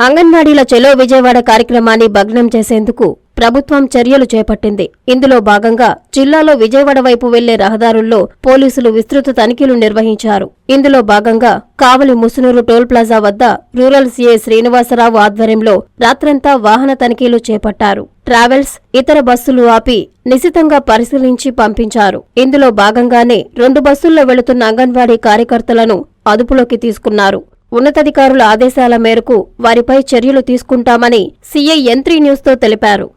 అంగన్వాడీల చెలో విజయవాడ కార్యక్రమాన్ని భగ్నం చేసేందుకు ప్రభుత్వం చర్యలు చేపట్టింది. ఇందులో భాగంగా జిల్లాలో విజయవాడ వైపు వెళ్ళే రహదారుల్లో పోలీసులు విస్తృత తనిఖీలు నిర్వహించారు. ఇందులో భాగంగా కావలి ముసునూరు టోల్ ప్లాజా వద్ద రూరల్ సీఏ శ్రీనివాసరావు ఆధ్వర్యంలో రాత్రంతా వాహన తనిఖీలు చేపట్టారు. ట్రావెల్స్ ఇతర బస్సులు ఆపి నిశితంగా పరిశీలించి పంపించారు. ఇందులో భాగంగానే రెండు బస్సుల్లో వెళుతున్న అంగన్వాడీ కార్యకర్తలను అదుపులోకి తీసుకున్నారు. ఉన్నతాధికారుల ఆదేశాల మేరకు వారిపై చర్యలు తీసుకుంటామని సీఐ ఎంత్రీ న్యూస్తో తెలిపారు.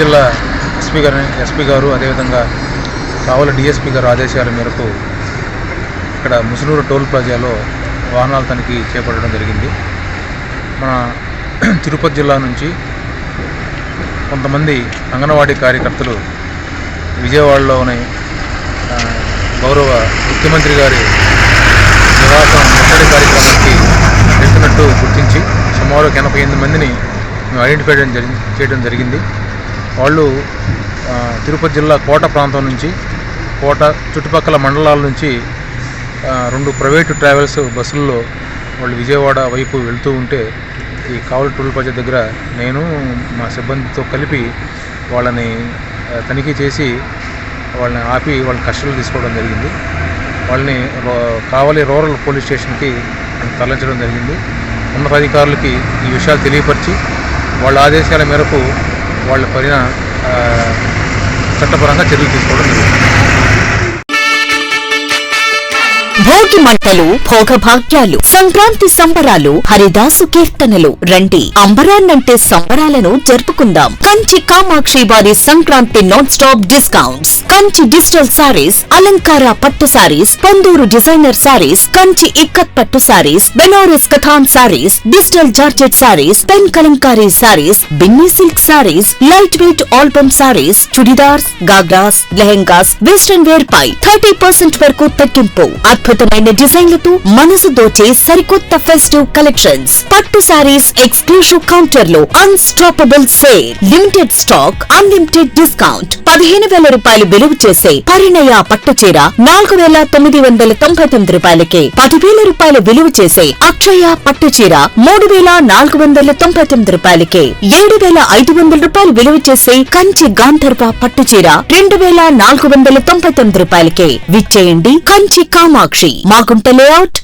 జిల్లా ఎస్పీ గారు ఎస్పీ గారు అదేవిధంగా రావుల డిఎస్పీ గారు ఆదేశాల మేరకు ఇక్కడ ముసునూరు టోల్ ప్లాజాలో వాహనాల తనిఖీ చేపట్టడం జరిగింది. మన తిరుపతి జిల్లా నుంచి కొంతమంది అంగన్వాడీ కార్యకర్తలు విజయవాడలోని గౌరవ ముఖ్యమంత్రి గారి నివాసం ముట్టడి కార్యక్రమానికి వెళ్తున్నట్టు గుర్తించి సుమారు ఒక ఎనభై ఎనిమిది మందిని మేము ఐడెంటిఫై చేయడం జరిగి చేయడం జరిగింది. వాళ్ళు తిరుపతి జిల్లా కోట ప్రాంతం నుంచి కోట చుట్టుపక్కల మండలాల నుంచి రెండు ప్రైవేటు ట్రావెల్స్ బస్సుల్లో వాళ్ళు విజయవాడ వైపు వెళ్తూ ఉంటే ఈ కావలి టోల్ ప్లాజా దగ్గర నేను మా సిబ్బందితో కలిపి వాళ్ళని తనిఖీ చేసి వాళ్ళని ఆపి వాళ్ళని కస్టడీలో తీసుకోవడం జరిగింది. వాళ్ళని కావలి రూరల్ పోలీస్ స్టేషన్కి తరలించడం జరిగింది. ఉన్నతాధికారులకి ఈ విషయాలు తెలియపరిచి వాళ్ళ ఆదేశాల మేరకు వాళ్ళ పైన చట్టపరంగా చర్యలు తీసుకోవడం జరిగింది. భోగి మంటలు భోగభాగ్యాలు సంక్రాంతి సంబరాలు హరిదాసు కీర్తనలు. రండి అంబరాన్నంటే సంబరాలను జరుపుకుందాం. కంచి కామాక్షి వారి Sankranti non stop discounts. Kanchi digital sarees Alankara పట్టు సారీస్ పొందూరు డిజైనర్ సారీస్ కంచి ఇక్కత్ పట్టు sarees Banaras katan sarees digital georgette sarees pen Kalamkari sarees Binny silk sarees light weight album sarees chudidars ghagras lehengas western wear పై thirty percent వరకు తగ్గింపు అద్భుతమైన డిజైన్లతో మనసు దోచే సరికొత్త festive collections పట్టు sarees exclusive కౌంటర్లో unstoppable sale limited stock unlimited discount పదిహేను వేల రూపాయలు విలువ చేసే పరిణయ పట్టు చీర నాలుగు వేల తొమ్మిది వందల తొంభై తొమ్మిది పది పదివేల రూపాయలు విలువ చేసే అక్షయ పట్టు చీర మూడు వేల నాలుగు వందల తొంభై తొమ్మిది రూపాయలకి ఏడు వేల ఐదు వందల రూపాయలు విలువ చేసే కంచి గాంధర్వ పట్టు చీర రెండు వేల నాలుగు వందల తొంభై తొమ్మిది రూపాయలకి. విచ్చేయండి కంచి కామాక్షి. మాగుంట లేఅవుట్.